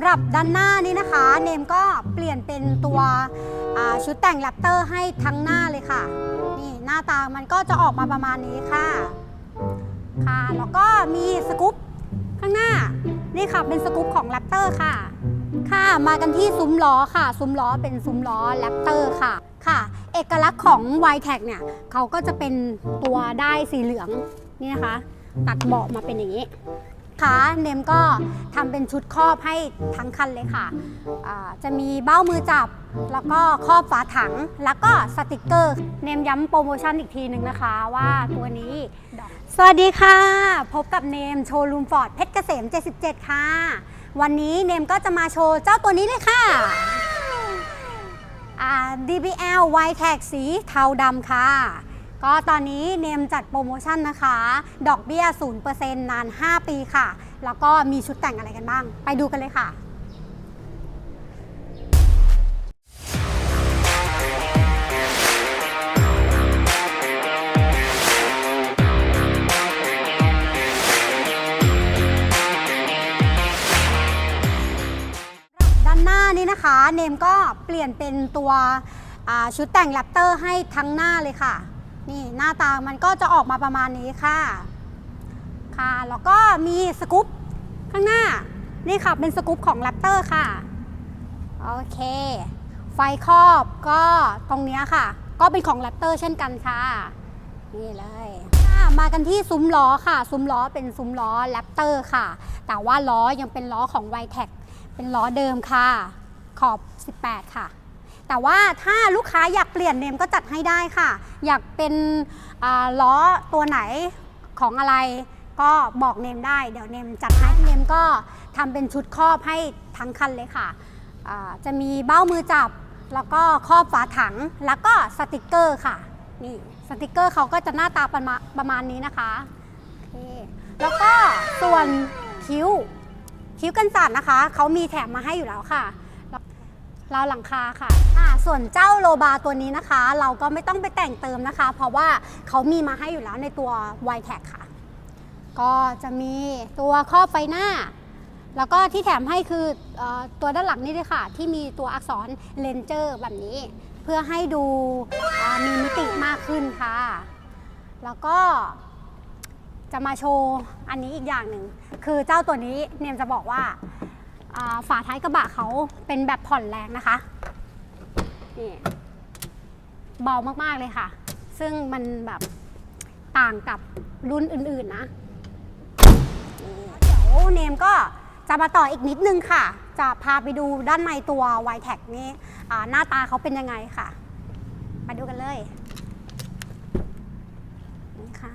สำหรับด้านหน้านี้นะคะ เนมก็เปลี่ยนเป็นตัวชุดแต่งแรปเตอร์ให้ทั้งหน้าเลยค่ะ นี่หน้าตามันก็จะออกมาประมาณนี้ค่ะค่ะแล้วก็มีสกู๊ปข้างหน้านี่ค่ะเป็นสกู๊ปของแรปเตอร์ค่ะ ค่ะมากันที่ซุ้มล้อค่ะ ซุ้มล้อเป็นซุ้มล้อแรปเตอร์ค่ะค่ะ เอกลักษณ์ของ y t e c เนี่ยเขาก็จะเป็นตัวได้สีเหลืองนี่นะคะ ตัดเบาะมาเป็นอย่างนี้ คะเนมก็ทำเป็นชุดครอบให้ทั้งคันเลยค่ะอ่าจะมีเบ้ามือจับ แล้วก็ครอบฝาถัง แล้วก็สติกเกอร์ เนมย้ำโปรโมชั่นอีกทีหนึ่งนะคะว่าตัวนี้ สวัสดีค่ะ พบกับเนมโชว์รูมฟอร์ดเพชรเกษม 77 ค่ะ วันนี้เนมก็จะมาโชว์เจ้าตัวนี้เลยค่ะ DBL y t a g สีเทาดำค่ะ ก็ตอนนี้เนมจัดโปรโมชั่นนะคะ ดอกเบี้ย 0%นาน 5 ปีค่ะ แล้วก็มีชุดแต่งอะไรกันบ้าง ไปดูกันเลยค่ะด้านหน้านี้นะคะเนมก็เปลี่ยนเป็นตัวชุดแต่งแรปเตอร์ให้ทั้งหน้าเลยค่ะ นี่หน้าตามันก็จะออกมาประมาณนี้ค่ะ ค่ะ แล้วก็มีสกู๊ปข้างหน้า นี่ค่ะเป็นสกู๊ปของแรปเตอร์ค่ะ โอเค ไฟครอบก็ตรงนี้ค่ะ ก็เป็นของแรปเตอร์เช่นกันค่ะ นี่เลยมากันที่ซุ้มล้อค่ะ ซุ้มล้อเป็นซุ้มล้อแรปเตอร์ค่ะ แต่ว่าล้อยังเป็นล้อของ y t e c เป็นล้อเดิมค่ะ ขอบ 18 ค่ะ แต่ว่าถ้าลูกค้าอยากเปลี่ยนเนมก็จัดให้ได้ค่ะ อยากเป็นล้อตัวไหนของอะไรก็บอกเนมได้ เดี๋ยวเนมจัดให้เนมก็ทำเป็นชุดครอบให้ทั้งคันเลยค่ะอ่าจะมีเบ้ามือจับแล้วก็ครอบฝาถังแล้วก็สติกเกอร์ค่ะนี่สติกเกอร์เขาก็จะหน้าตาประมาณประมาณนี้นะคะโอเคแล้วก็ส่วนคิ้วคิ้วกันสั่นนะคะเขามีแถมมาให้อยู่แล้วค่ะ ราวหลังคาค่ะอ่าส่วนเจ้าโลบาตัวนี้นะคะ เราก็ไม่ต้องไปแต่งเติมนะคะ เพราะว่าเขามีมาให้อยู่แล้วในตัว y t a g ค่ะ ก็จะมีตัวครอบไฟหน้า แล้วก็ที่แถมให้คืออตัวด้านหลังนี่เลยค่ะ ที่มีตัวอักษรเลนเจอร์แบบนี้ เพื่อให้ดูมีมิติมากขึ้นค่ะ แล้วก็จะมาโชว์อันนี้อีกอย่างหนึ่ง คือเจ้าตัวนี้เนมจะบอกว่า ฝาท้ายกระบะเขาเป็นแบบผ่อนแรงนะคะนี่เบามากๆเลยค่ะ ซึ่งมันแบบต่างกับรุ่นอื่นๆนะเดี๋ยวเนมก็จะมาต่ออีกนิดนึงค่ะ จะพาไปดูด้านในตัว y t e c นี้หน้าตาเขาเป็นยังไงค่ะ มาดูกันเลย นี่ค่ะ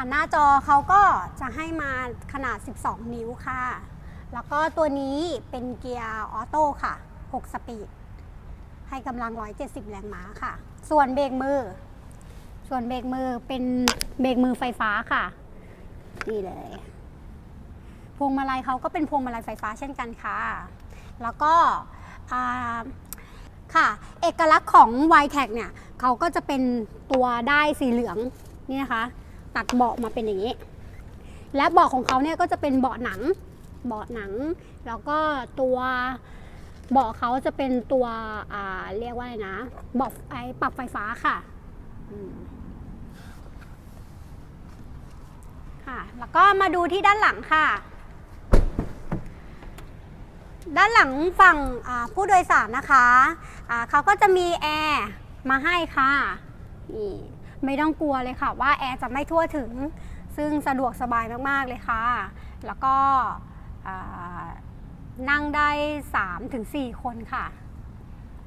ค่ะหน้าจอเขาก็จะให้มาขนาด 12 นิ้วค่ะ แล้วก็ตัวนี้เป็นเกียร์ออโต้ค่ะ 6 สปีด ให้กำลัง 170 แรงม้าค่ะ ส่วนเบรกมือ ส่วนเบรกมือเป็นเบรกมือไฟฟ้าค่ะ นี่เลย พวงมาลัยเขาก็เป็นพวงมาลัยไฟฟ้าเช่นกันค่ะ แล้วก็ค่ะ เอกลักษณ์ของ y t e c เนี่ยเขาก็จะเป็นตัวได้สีเหลืองนี่นะคะ ตัดเบาะมาเป็นอย่างนี้ และเบาะของเขาเนี่ยก็จะเป็นเบาะหนัง เบาะหนัง แล้วก็ตัวเบาะเขาจะเป็นตัวอ่าเรียกว่าอะไรนะเบาะไอปรับไฟฟ้าค่ะค่ะ แล้วก็มาดูที่ด้านหลังค่ะ ด้านหลังฝั่งผู้โดยสารนะคะอ่าเขาก็จะมีแอร์มาให้ค่ะนี่ ไม่ต้องกลัวเลยค่ะว่าแอร์จะไม่ทั่วถึง ซึ่งสะดวกสบายมากๆเลยค่ะ แล้วก็นั่งได้ 3-4 คนค่ะ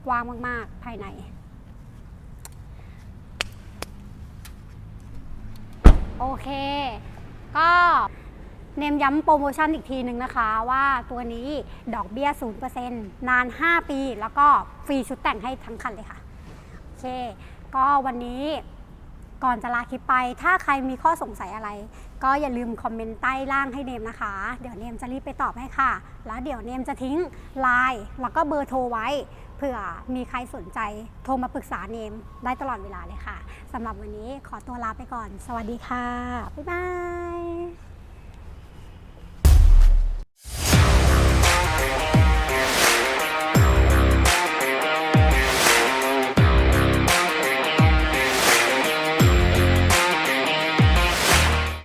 กว้างมากๆภายใน โอเค ก็เนมย้ำโปรโมชั่นอีกทีหนึ่งนะคะ ว่าตัวนี้ดอกเบี้ย 0%นาน 5 ปี แล้วก็ฟรีชุดแต่งให้ทั้งคันเลยค่ะ โอเค ก็วันนี้ ก่อนจะลาคลิปไป ถ้าใครมีข้อสงสัยอะไร ก็อย่าลืมคอมเมนต์ใต้ล่างให้เนมนะคะ เดี๋ยวเนมจะรีบไปตอบให้ค่ะ แล้วเดี๋ยวเนมจะทิ้งไลน์แล้วก็เบอร์โทรไว้ เผื่อมีใครสนใจโทรมาปรึกษาเนมได้ตลอดเวลาเลยค่ะสำหรับวันนี้ขอตัวลาไปก่อน สวัสดีค่ะ บ๊ายบาย